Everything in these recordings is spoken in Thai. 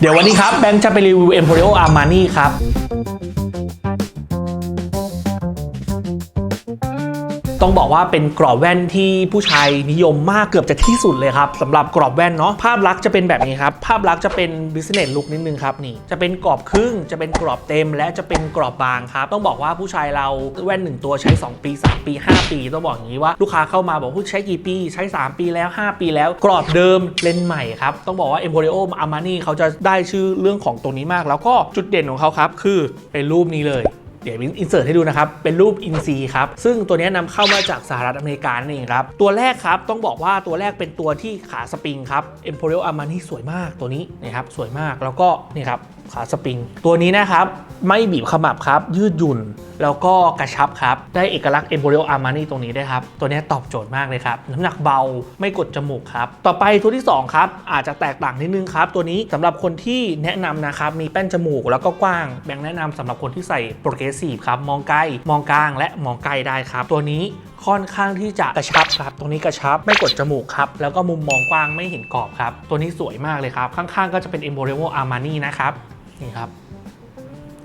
เดี๋ยววันนี้ครับแบงค์จะไปรีวิว Emporio Armani ครับ ต้องบอกว่าเป็นกรอบแว่นที่ผู้ชายนิยมมากเกือบจะที่สุดเลยครับสำหรับกรอบแว่นเนาะภาพลักษณ์จะเป็นแบบนี้ครับ ภาพลักษณ์จะเป็น business look นิดนึงครับนี่จะเป็นกรอบครึ่งจะเป็นกรอบเต็ม และจะเป็นกรอบบางครับ ต้องบอกว่าผู้ชายเราแว่นหนึ่งตัวใช้ 2 ปี 3 ปี 5 ปีต้องบอกอย่างนี้ว่าลูกค้าเข้ามาบอกว่าใช้กี่ปี ใช้ 3 ปีแล้ว 5 ปีแล้วกรอบเดิมเลนส์ใหม่ครับต้องบอกว่า Emporio Armani เขาจะได้ชื่อเรื่องของตรงนี้มาก แล้วก็จุดเด่นของเขาครับคือเป็นรูปนี้เลย เดี๋ยวอินเสิร์ตให้ดูนะครับ เป็นรูปอินซีครับ ซึ่งตัวนี้นำเข้ามาจากสหรัฐอเมริกานั่นเองครับ ตัวแรกครับต้องบอกว่าตัวแรกเป็นตัวที่ขาสปริงครับ Emporio Armani สวยมากตัวนี้นะครับสวยมากแล้วก็นี่ครับขาสปริง ตัวนี้นะครับ ไม่บีบขมับครับ ยืดหยุ่น แล้วก็กระชับครับ ได้เอกลักษณ์ Emporio Armani ตรงนี้ได้ครับ ตัวนี้ตอบโจทย์มากเลยครับ น้ำหนักเบาไม่กดจมูกครับ ต่อไปตัวที่ 2 ครับ อาจจะแตกต่างนิดนึงครับ ตัวนี้สำหรับคนที่แนะนำนะครับ มีแป้นจมูกแล้วก็กว้าง แบ่งแนะนำสำหรับคนที่ใส่ aggressive ครับ มองใกล้มองกลางและมองไกลได้ครับ ตัวนี้ค่อนข้างที่จะกระชับครับ ตรงนี้กระชับไม่กดจมูกครับ แล้วก็มุมมองกว้างไม่เห็นกรอบครับ ตัวนี้สวยมากเลยครับ ข้างๆก็จะเป็น Emporio Armani นะครับ นี่ครับ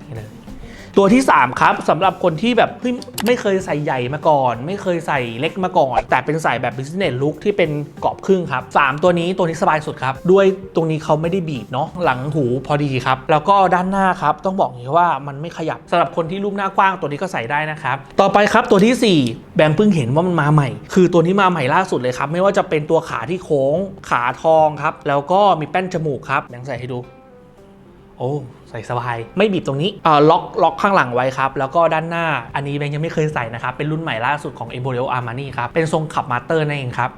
นี่เลย ตัวที่ 3 ครับสำหรับคนที่แบบเฮ้ยไม่เคยใส่ใหญ่มาก่อน ไม่เคยใส่เล็กมาก่อน แต่เป็นใส่แบบ business look ที่เป็นกรอบครึ่งครับ 3 ตัวนี้ตัวนี้สบายสุดครับ ด้วยตรงนี้เขาไม่ได้บีบเนาะหลังหูพอดีครับ แล้วก็ด้านหน้าครับ ต้องบอกอย่างนี้ว่ามันไม่ขยับสำหรับคนที่รูปหน้ากว้างตัวนี้ก็ใส่ได้นะครับต่อไปครับตัวทีสี่4 แบงค์เพิ่งเห็นว่ามันมาใหม่ คือตัวนี้มาใหม่ล่าสุดเลยครับไม่ว่าจะเป็นตัวขาที่โค้งขาทองครับแล้วก็มีแป้นจมูกครับแบงค์ใส่ให้ดู โอ้ใส่สบาย ไม่บีบตรงนี้เอ่อล็อกล็อกข้างหลังไว้ครับ แล้วก็ด้านหน้าอันนี้แบงค์ยังไม่เคยใส่นะครับ เป็นรุ่นใหม่ล่าสุดของ Emporio Armani ครับ เป็นทรงขับมาสเตอร์นั่นเองครับ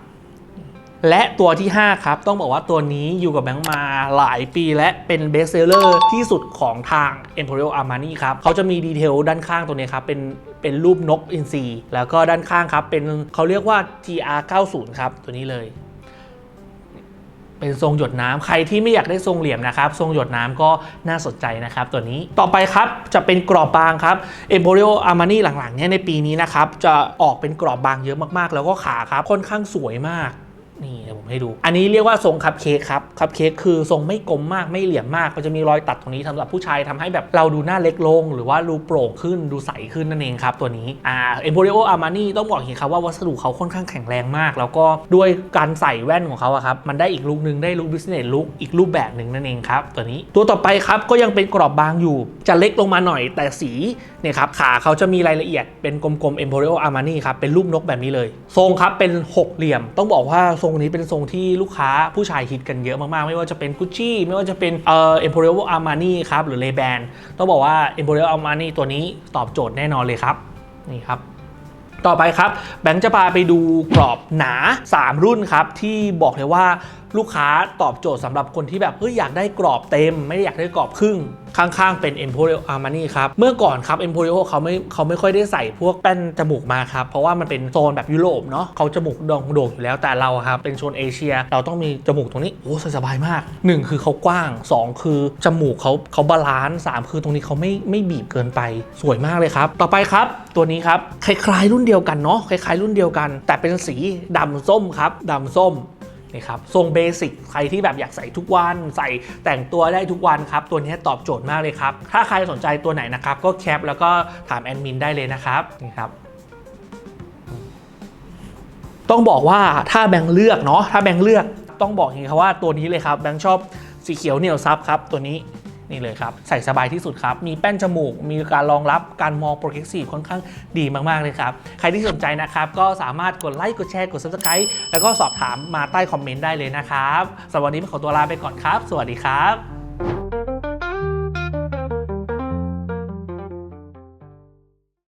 และตัวที่ 5 ครับ ต้องบอกว่าตัวนี้อยู่กับแบงค์มาหลายปี และเป็นเบสเซลเลอร์ที่สุดของทาง Emporio Armani ครับเขาจะมีดีเทลด้านข้างตัวนี้ครับเป็นเป็นรูปนกอินทรีแล้วก็ด้านข้างครับเป็นเขาเรียกว่า TR90 ครับตัวนี้เลย เป็นทรงหยดน้ำใครที่ไม่อยากได้ทรงเหลี่ยมนะครับ ทรงหยดน้ำก็น่าสนใจนะครับ ตัวนี้ต่อไปครับจะเป็นกรอบบางครับ Emporio Armani หลังๆเนี่ยในปีนี้นะครับ จะออกเป็นกรอบบางเยอะมากๆ แล้วก็ขาครับค่อนข้างสวยมาก นี่เดี๋ยวผมให้ดู อันนี้เรียกว่าทรงคัพเค้กครับคัพเค้กคือทรงไม่กลมมากไม่เหลี่ยมมากก็จะมีรอยตัดตรงนี้สำหรับผู้ชายทำให้แบบเราดูหน้าเล็กลง หรือว่าดูโปร่งขึ้นดูใสขึ้นนั่นเองครับตัวนี้อ่า Emporio Armani ต้องบอกอย่างนี้ครับว่าวัสดุเขาค่อนข้างแข็งแรงมาก แล้วก็ด้วยการใส่แว่นของเขาอะครับมันได้อีกลุคนึงได้ลุค business look อีกรูปแบบหนึ่งนั่นเองครับตัวนี้ตัวต่อไปครับก็ยังเป็นกรอบบางอยู่จะเล็กลงมาหน่อย แต่สีเนี่ยครับขาเขาจะมีรายละเอียดเป็นกลมๆ Emporio Armani ครับเป็นรูปนกแบบนี้เลย ทรงครับเป็นหกเหลี่ยมต้องบอกว่าทรงนี้เป็นทรงที่ลูกค้าผู้ชายฮิตกันเยอะมากๆ ไม่ว่าจะเป็น Gucci ไม่ว่าจะเป็นเอ่อ Emporio Armani ครับหรือ Ray-Ban ต้องบอกว่า Emporio Armani ตัวนี้ตอบโจทย์แน่นอนเลยครับนี่ครับต่อไปครับแบงค์จะพาไปดูกรอบหนา 3 รุ่นครับที่บอกเลยว่าลูกค้าตอบโจทย์สำหรับคนที่แบบเฮ้ยอยากได้กรอบเต็ม ไม่ได้อยากได้กรอบครึ่ง ข้างๆเป็น Emporio Armani ครับเมื่อก่อนครับ Emporio เขาไม่เขาไม่ค่อยได้ใส่พวกแป้นจมูกมาครับเพราะว่ามันเป็นโซนแบบยุโรปเนาะเขาจมูกโด่งโด่งอยู่แล้วแต่เราครับเป็นโซนเอเชีย เราต้องมีจมูกตรงนี้โอ้สบายมาก 1 คือเขากว้าง 2 คือจมูกเขาเขาบาลานซ์สามคือตรงนี้เขาไม่ไม่บีบเกินไปสวยมากเลยครับ ต่อไปครับตัวนี้ครับคล้ายๆรุ่นเดียวกันเนาะคล้ายๆรุ่นเดียวกัน แต่เป็นสีดำส้มครับดำส้ม นี่ครับทรงเบสิกใครที่แบบอยากใส่ทุกวัน ใส่แต่งตัวได้ทุกวันครับ ตัวนี้ตอบโจทย์มากเลยครับ ถ้าใครสนใจตัวไหนนะครับ ก็แคปแล้วก็ถามแอดมินได้เลยนะครับนี่ครับต้องบอกว่าถ้าแบงค์เลือกเนาะถ้าแบงค์เลือกต้องบอกอย่างนี้ครับว่าตัวนี้เลยครับแบงค์ชอบสีเขียวเหนียวซับครับตัวนี้ นี่เลยครับ ใส่สบายที่สุดครับ มีแป้นจมูก มีการรองรับการมองโปรเกรสซีฟค่อนข้างดีมาก ๆ เลยครับ ใครที่สนใจนะครับ ก็สามารถกดไลค์กดแชร์กด subscribe แล้วก็สอบถามมาใต้คอมเมนต์ได้เลยนะครับสำหรับวันนี้ขอตัวลาไปก่อนครับ สวัสดีครับ